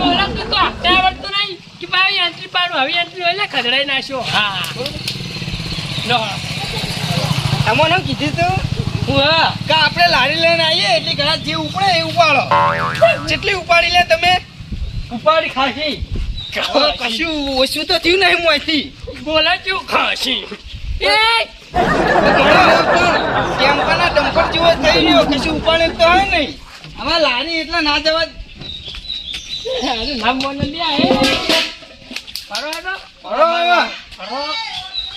આવડતું નહીં કે ભાઈ એન્ટ્રી પાડું હવે એન્ટ્રી હોય ખદડાઈ નાખ્યો હા લો તમને કીધું તું કે આપણે લારી લઈને આવીએ એટલે ઘણા જે ઉપડે એ ઉપાડો જેટલી ઉપાડી લે તમે ઉપાડી ખાસી કશું ઓછું તો થયું નહીં મોંથી બોલા કેવું ખાસી એ ટેમ્પાના ડમ્પર જેવો થઈ રહ્યો, કશું ઉપાડે તો હોય નહીં. આમાં લારી એટલે ના જવા અરે નામ બોલે લે ફરો હેડો. ફરો ફરો.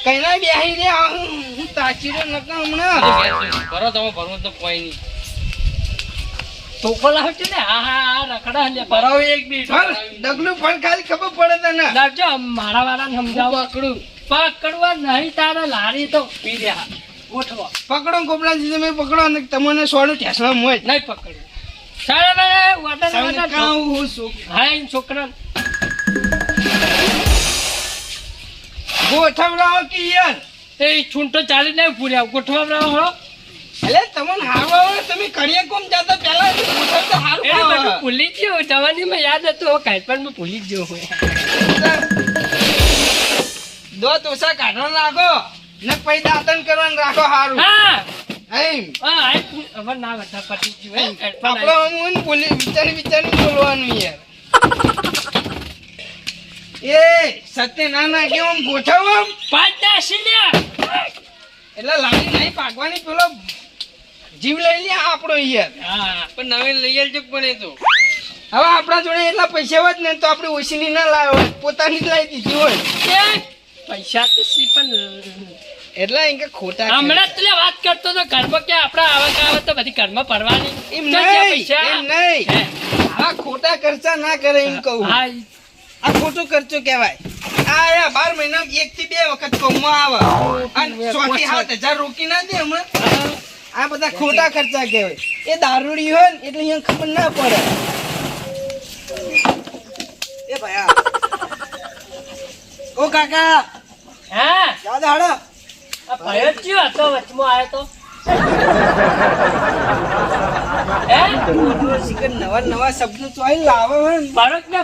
કઈ બેહી રે હું તાચી રહ્યો નકર હમણાં. ફરો તમે ફરવું તો કોઈ નહીં. ટોકો લાવજો ને. હા હા રખડા લે. એક બી ડગલું પણ ખાલી ખબર પડે તને. લાવજો મારા વાળાને સમજાવો. પકડું. પકડવા નહીં તારે લારી તો પી રહ્યા ગોઠવો પકડો ગોપલાજી તમે પકડો અને તમને સોનું ઠેસવા મોજ. નહીં પકડ્યું છોકરા. ગોઠવડાવો કે યાર એ છૂંટો ચાલી નહીં પૂર્યા ગોઠવા હળો એટલે તમને હારો આવે તમે કરીએ કોમ જાતા પહેલા ગોઠવ તો હારું એ બધું ભૂલી ગયો. જવાનીમાં યાદ હતું કાંઈ પણ મેં ભૂલી ગયો હોય દો તોસા કાઢવાનું રાખો ને પછી દાંતન કરવાનું રાખો હારું. હા. એમ હા હવે ના બધા પતી ગયું હે. આપણો બોલી વિચારી વિચારી બોલવાનું યાર. એ સત્ય ના ના કેવું આમ ગોઠવ આમ? પાંચ દાસી એટલે લાવી નહીં પાકવાની પેલો જીવ લઈ લે આપણો યાર. હા પણ નવે લઈ આવજો પણ એ તો. હવે આપણા જોડે એટલા પૈસા હોત ને તો આપણે ઓછીની ના લાવ્યો પોતાની જ લાવી દીધી હોય પૈસા તો સી પણ એટલે એમ કે ખોટા હમણાં જ વાત કરતો તો ઘરમાં કે આપડા આવા આવે તો બધી ઘરમાં પડવાની એમ નહીં એમ નહીં. આ ખોટા ખર્ચા ના કરે એમ કહું. આ ખોટો ખર્ચો કહેવાય. આ બાર મહિના એક થી બે વખત કોમમાં આવે. અને સો થી સાત હજાર રોકી ના દે હમણાં. આ બધા ખોટા ખર્ચા કહેવાય. એ દારૂડી હોય ને એટલે અહીંયા ખબર ના પડે. એ ભાઈ ઓ કાકા. હા. દાદા હાડો આ ભયો કયો હતો? વચમાં આવ્યો તો? નવા નવા શબ્દો લાવે ને ને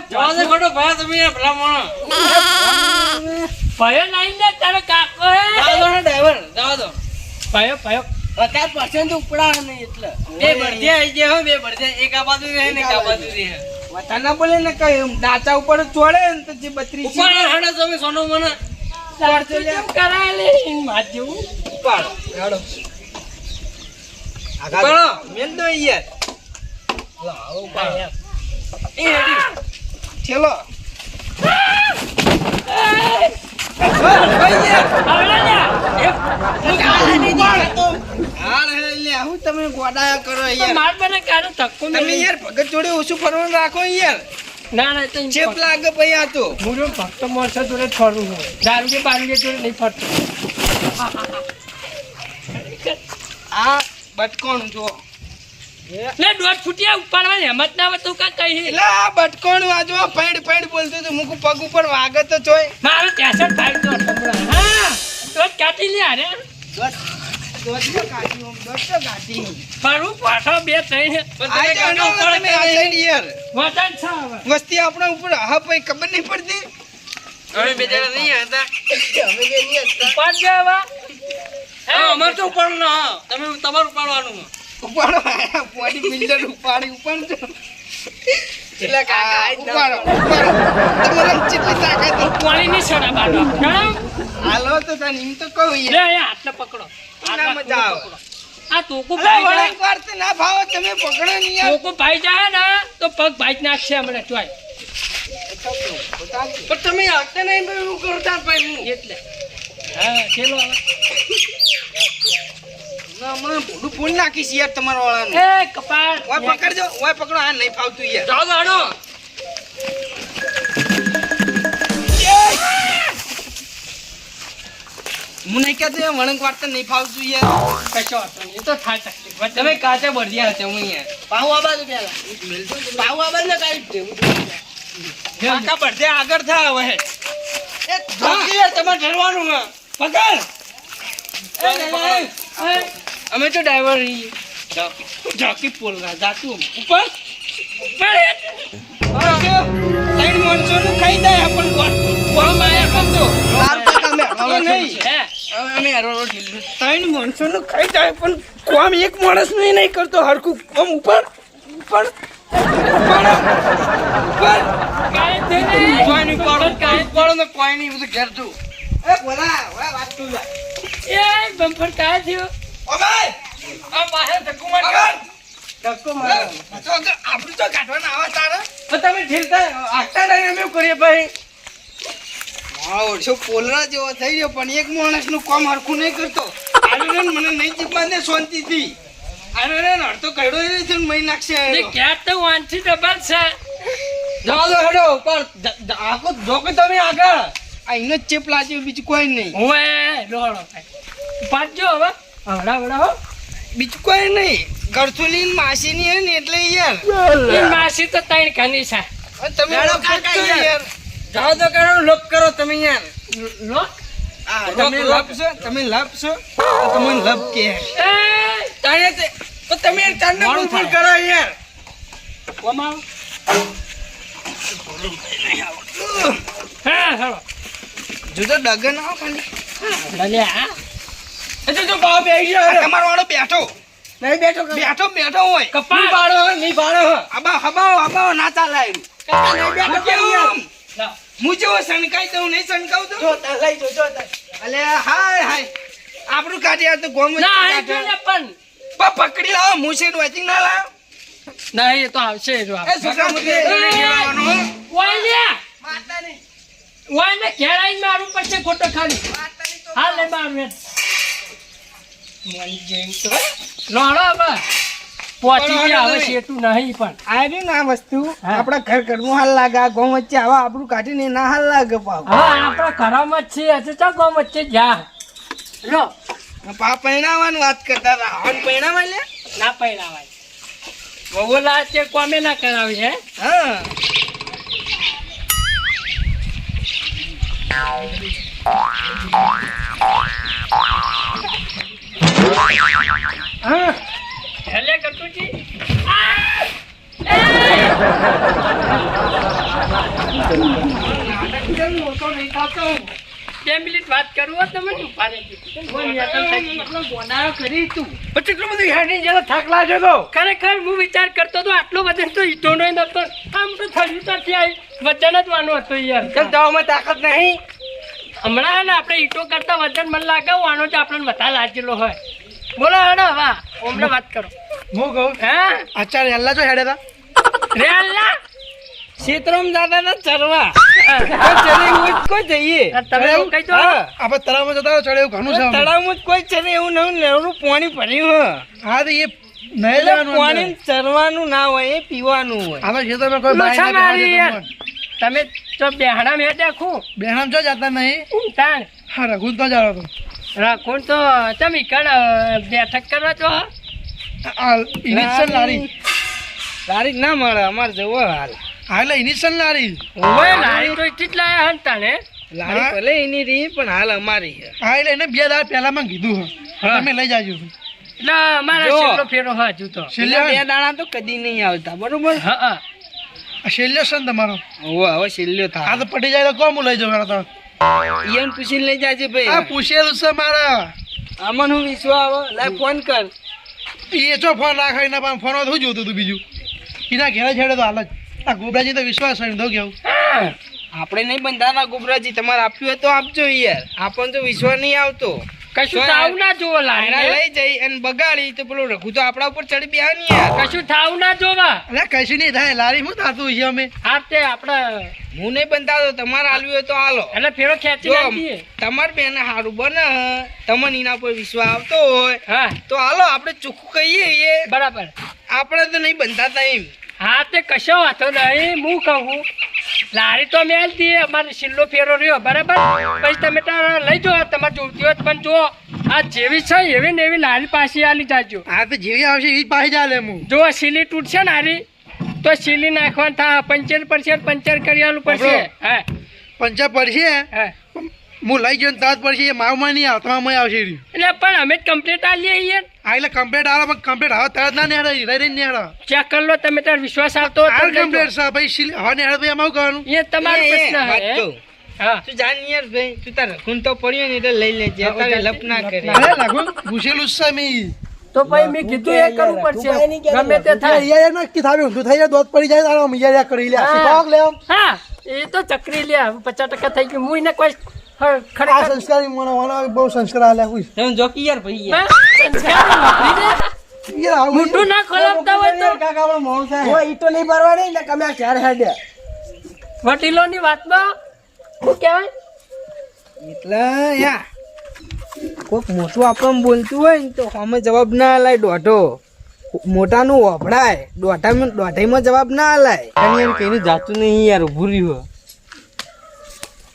ભયો નહીં ને તારો કાકો હે ડ્રાઈવર જવા દો ભયો ભયો પચાસ પર્સન્ટ ઉપડા નહીં એટલે બે બળદે આઈ ગયા હો, બે બળદે. એક આ બાજુ રહે ને એક આ બાજુ રહે. વતાના બોલે ને કઈ દાચા ઉપર ચોડે ને તો જે બત્રીસ ઉપર હાડો તમે સોનું મને. સાચું કેમ કરાય લે જેવું. મેલ દો યાર. લાવો ઉપાડો એ હેડી ચલો હું તમે ગોડાયા કરો યાર. માર મને કાઢો ધક્કો તમે યાર ભગત જોડે ઓછું ફરવાનું રાખો યાર. ના ના તો ચેપ લાગે પછી આ તો. હું જો ભક્ત માણસો જોડે જ ફરું છું. દારૂ કે બારૂ કે જોડે નહીં ફરતો. આ બટકોણ જો લે દોઢ ફૂટિયા ઉપાડવાની હિંમત ના હોય તું કા કહી લે આ બટકોણ વાજો પૈડ પૈડ બોલતો તો મુકુ પગ ઉપર વાગે તો મારો ત્યાસઠ ભાઈ તો હા તો કાટી કાઢી લે અરે કાઢી કાઢી ફરું પાછો બે ત્રણ યાર. છે વસ્તી આપણા ઉપર હા પછી ખબર નહીં પડતી. અમે બે નહીં હતા. અમે કે નહીં હતા. ઉપાડ ગયો હવે. હા, અમારે તો ઉપાડવું ના. તમે તમારું ઉપાડવાનું. ઉપાડો બોડી બિલ્ડર ઉપાડી ઉપાડજો. એટલે કાકા ઉપાડો ઉપાડો. તમારે કેટલી તાકાત? પાણી ની હાલો તો તને એમ તો કહું લે પકડો. ના મજા આવે. આ તોકુ ભાઈ જાય. વાર તો ના ભાવે તમે પકડો નહીં યાર. તોકુ ભાઈ જાય ને તો પગ ભાઈ નાખશે હમણાં ચોય. પણ તમે હાંકતા નહીં હું કરતા ભાઈ હું. એટલે. હા ચેલો ના, ભૂંડું ફૂલ નાખીશ યાર તમારા વાળાનું. એ કપાળ. ઓય પકડજો ઓય પકડો આ નહીં ફાવતું યાર. જાવ હાડો. હું નહીં કહેતો એ વળંક વાર તો નહીં ફાવતું યાર. કશો વાંધો નહીં. એ તો થાય તકલીફ. તમે કાચા બરજ્યા હતા હું અહીંયા. પાહુ આ બાજુ પહેલા. પાહુ આ ને કાઈ કાકા આગળ થા હવે. એ યાર, તમારે ઠરવાનું હા. પકડ. એ, એ, એ, એ, અમે તો ડ્રાઈવર છીએ. ઝાકી પોલ જાતું ઉપર? ત્રણ માણસોનું ખાઈ જાય આપણ કોણ કોણ માયા કરતો ત્રણ માણસોનું ખાઈ જાય પણ કોમ એક માણસનું ય નહીં કરતો. હરખું કોમ ઉપર ઉપર ઉપર ઉપર. કાંઈ થયું નહીં. કોઈ નહીં. પાડો કાંઈ- પાડો ને કોઈ નહીં બધું ઘેર તું એ બોલા વાત તું એ બમ્પર થયું? ઓમાય! આ ધક્કો માર. ધક્કો મારો. તો આપણું તો કાઢવાના આવા. તારા તમે ઢીલતા આગતા નહીં અમે કરીએ ભાઈ. હા ઓછો પોલરા જેવો થઈ ગયો પણ એક માણસનું કામ હરખું નહીં કરતો. આનો મને નહીં જીવવા દે શાંતિથી. આનો ને અડધો કઈડો છે મહી નાખશે ક્યાં તો વાંચી ડબલ છે. હેડો પણ આખો જોકો તમે આગળ. આ એનો જ ચેપ લાગ્યો બીજું કોઈ નહીં. ઓવે લોહડો પાડજો હવે. હવડા હો. બીજું કોઈ નહીં. ગરથુલી માસીની હે ને એટલે યાર. માસી તો ત્રણ ખાની છે. તમે કાકા યાર. યાર તો કરો લોક કરો તમે યાર. લોક? તમે લપ છો તમે લપ છો તો તમને લપ કે. એ તાણે તે તો તમે ચાંદ ફૂલ ફૂલ કરો યાર. કોમા? હા હેલો જો તો ડગન આવો ખાલી. ભલે આ એટલે જો ભાવ બેસી ગયો તમારો વાળો બેઠો. નહીં બેઠો. બેઠો બેઠો હોય. કપાળ. પાડો નહીં પાડો આબા હબાવો હબાવો ના ચાલે નહીં બેઠો કેમ યાર? લાવ. હું જેવો શણકાઈ દઉં નહીં શણકાવું તો? જો લઈ જો, જો અલે હાય હાય. આપણું કાઢી આ ગોમ ના એ કાઢે. પણ. પકડી લાવો હું શેઠ વાંચી ના લાવો? ના એ તો આવશે જો એ. મુકે. ઓય ઓય ને મારું પછી ખોટો ખાલી. હા લે મારું હેડ. મળી તો. લોહડો હવે. પહોંચી ગયા હવે હવે નહીં. પણ. આ ના વસ્તુ. આપણા ઘર ઘરનું હાલ લાગે આ ગોમ વચ્ચે આવા આપણું કાઢીને ના હાલ લાગે પાવ. હા આપણા ઘરમાં જ છે હજુ તો ગોમ વચ્ચે જા લો. પા પહેણાવાની વાત કરતા હાલ પહેણાવા લે. ના પહેરાવાય બહુલા છે કોમે ના કરાવી હે. હા. હા. હેલે કટુજી બે મિનિટ વાત કરું તમે ખરેખર હું વિચાર કરતો હતો આટલો વજન તો ઈટો નો નતો આમ તો થયું તો ત્યાં વજન જ વાનો હતો યાર. ચાલ જવામાં તાકાત નહીં. હમણાં હે ને આપણે ઈટો કરતા વજન મને લાગે વાનો જ આપણને વધારે લાગેલો હોય. બોલો હેડો વાહ. હમણાં વાત કરો. હું કહું? હે? અચ્છા હલ્લા છો હેડે તા. રેલા સીતરામ દાદા ના ચરવા. કોઈ જઈએ. તમે એવું કહી દો. આપણે તળાવમાં જતા ચડે એવું ઘણું છે. તળાવમાં કોઈ ચડે એવું નવું લેવડું પાણી ભર્યું હા. તો એ પાણી ચરવાનું ના હોય એ પીવાનું હોય. આ તો ખેતરમાં કોઈ તમે તો બેહણા મેં દેખું બેહણામ જો જતા નહીં. તાણ. હા રઘુ તો. જાવ તો રાખું તો? તમે કણ બેઠક કરવા તો? આ લારી. લારી ના મળે અમારે જવો હાલ. હા એટલે ઇનિશિયલ લારી. ઓય લારી તો કેટલા લાયા હન તાણે. લારી ભલે એની રહી પણ હાલ અમારી છે. હા એટલે એને બે દાડા પહેલા માં કીધું હે. તમે લઈ જાજો. એટલે અમારા છેલ્લો ફેરો હા હજુ તો. છેલ્લે છેલ્લા બે દાણા તો કદી નહીં આવતા બરોબર? હા હા. છેલ્લો છે ને તમારો? હવે હવે થાય. આ તો પટી જાય તો હું લઈ જાઉં તો? ઈયન પૂછીને લઈ જાજે આ ભાઈ પૂછેલું છે મારા. આમાં હું વિશ્વાસ આવે? લાય ફોન કર. એ ચો ફોન રાખે એના પણ ફોન શું જોતું હતું બીજું. એના ઘેરા છેડે તો હાલ જ. આ ગોબરાજી તો વિશ્વાસ હોય ને તો કેવું. આપણે નહીં બંધાના ગોબરાજી. તમારે આપ્યું હોય તો આપજો યાર. આપણને તો વિશ્વાસ નહીં આવતો. કશું થાવ ના જોવો લારી લઈ જઈ અને બગાડી તો પેલો રઘુ તો આપણા ઉપર ચડી બે યાર. કશું થાવ ના જોવા. અરે કશું નહીં થાય લારી હું થતું છે અમે? હા તે આપણે હું નહીં બંધાતો તમારે આલવી હોય તો હાલો. એટલે ફેરો ખેંચી તમારે નાખીએ. તમાર બેન સારું બને તમને એના પર વિશ્વાસ આવતો હોય હા. તો હાલો આપણે ચોખ્ખું કહીએ એ. બરાબર. આપણે તો નહીં બંધાતા એમ હા તે કશો વાંધો નહીં હું કહું. લારી તો મેલ દી અમારે છેલ્લો ફેરો રહ્યો બરાબર? પછી તમે તારા લઈ જાઓ તમારે જોતી હોય પણ જો આ જેવી છે એવી ને એવી લારી પાછી આલી જાજો. આ તો જેવી આવશે એ પાછી ચાલે હું. જો સીલી તૂટશે ને હારી તો સીલી નાખવાનું થાય પંચર પડશે પંચર કરી આલું પડશે. હા. પંચર પડશે? હા. હું લઈ ગયો ને તાજ પડશે એ માવમાં નહીં આવતો આમાં આવશે એટલે પણ અમે કમ્પ્લેટ આલીએ યાર. હા એટલે કમ્પ્લેટ આવે પણ કમ્પ્લેટ હવે તરત ના નેહડે રહી રહી નેહડે ચેક કરી લો તમે તાર વિશ્વાસ આવતો હોય તો હાલ કમ્પ્લેટ સા ભાઈ હવે નેહડે ભાઈ આમાં કરવાનું? એ તમારો પ્રશ્ન હે. હા. તું જાન યાર ભાઈ તું તાર ખૂન તો પડ્યો ને એટલે લઈ લેજે તારે લપ ના કરે. અરે લાગુ ઘૂસેલું છે મેં તો ભાઈ મેં કીધું એ કરવું પડશે. ગમે તે થાય. યાર ના કી થાવ્યું ઊંધું થઈ જાય દોત પડી જાય તારા યાર કરી લે. શીખવાક લે હા એ તો ચકરી લે પચાસ ટકા થઈ ગયું. હું એને કોઈ આ સંસ્કારી મને મને બહુ સંસ્કાર આલ્યા હોય તમે જોકી યાર ભાઈ યાર. હા, સંસ્કારી મોઢું ના હોય તો. કાકા આપણો મોહ થાય ઓય, ઈ તો નહીં ભરવાની ને તમે ચાર હેડ્યા. વડીલોની વાતમાં શું કહેવાય? એટલે યા કોક મોટું આપણને બોલતું હોય ને તો અમે જવાબ ના અલાય દોઢો. મોટાનું વભડાય દોઢામાં દોઢાઈમાં જવાબ ના અલાય એમ કઈને જાતું નહીં યાર ઉભું રહ્યું.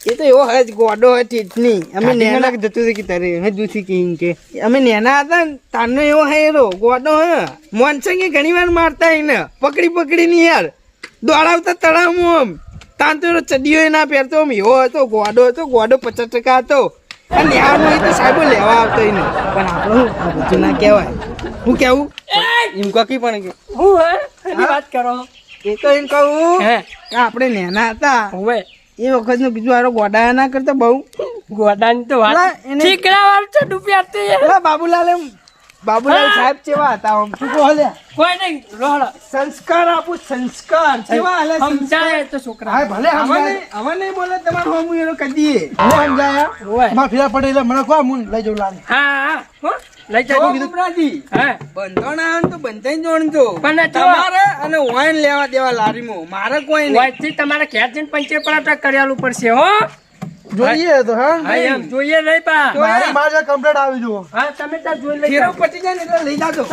એ તો એવો હજ ગોડો હોય ટીટની અમે નેના જતું હતું કે તારે? હે જુથી કહીન કે? અમે નેના હતા ને તારનો એવો હે એરો ગોડો હે. મોનસંગે ઘણી વાર મારતા એને. પકડી પકડી ની યાર દોડાવતા તળાવમાં આમ. તાન તો એનો ચડીયો ના પહેરતો આમ. એવો હતો ગોડો હતો ગોડો પચાસ ટકા હતો. અને નેહાનો એ તો સાહેબો લેવા આવતો એને. પણ આપણે શું? બધું ના કહેવાય. હું કેવું? એમ કકી પણ કે. હું હે? વાત કરો. એ તો એમ કહું હે? કે આપણે નેના હતા. હવે. એ વખતનું બીજું હારો ગોડા ના કરતા બહુ. ગોડાની તો વાત. ઠીકરા વાર છે ડૂબ્યા તે એલા બાબુલાલ એમ બાબુલાલ સાહેબ કેવા હતા આમ. શું બોલે કોઈ નહીં રોડ સંસ્કાર આપું સંસ્કાર. કેવા હાલે સમજાય તો છોકરા. હા ભલે હવે નહીં. હવે નહીં બોલે તમાર હોમું એનો કદી. સમજાયા હોય. પડેલા પડે મને કહો હું લઈ જઉં લાલ. હા હો. લઈ જો જાઓ ગુબરાજી બંધો ના આવે તો બંધાઈ જોણજો. પણ તમારે અને વાઈન લેવા દેવા લારીમાં. મારે કોઈ નહીં. વાતથી તમારે ઘેર જઈને પંચે પરાઠા કરેલું પડશે હો. જોઈએ તો હા. હા એમ. જોઈએ નહીં પા મારે મારે કમ્પ્લેટ આવી જુઓ. હા તમે ત્યાં જોઈ લઈ ફેરો જાઓ. જાય ને એટલે લઈ જાજો.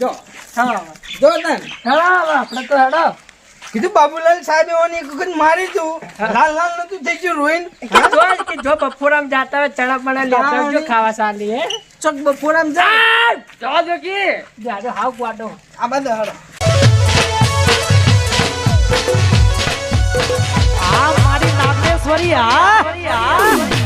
જો. હા. જો તન. હેડો આપણે તો હેડો. કીધું બાબુલાલ સાહેબ એવાની એક વખત મારી તું. લાલ લાલ નતું થઈ ગયું રોઈન. જો કે જો બપોરામ જાતા હોય ચણા બણા લેતા ખાવા સાલી હે. ચોક બપોરામ જા આ, જો જો કે. જાડો હાવ ગવાડો આ બધા હળો આ મારી નાગેશ્વરી હા.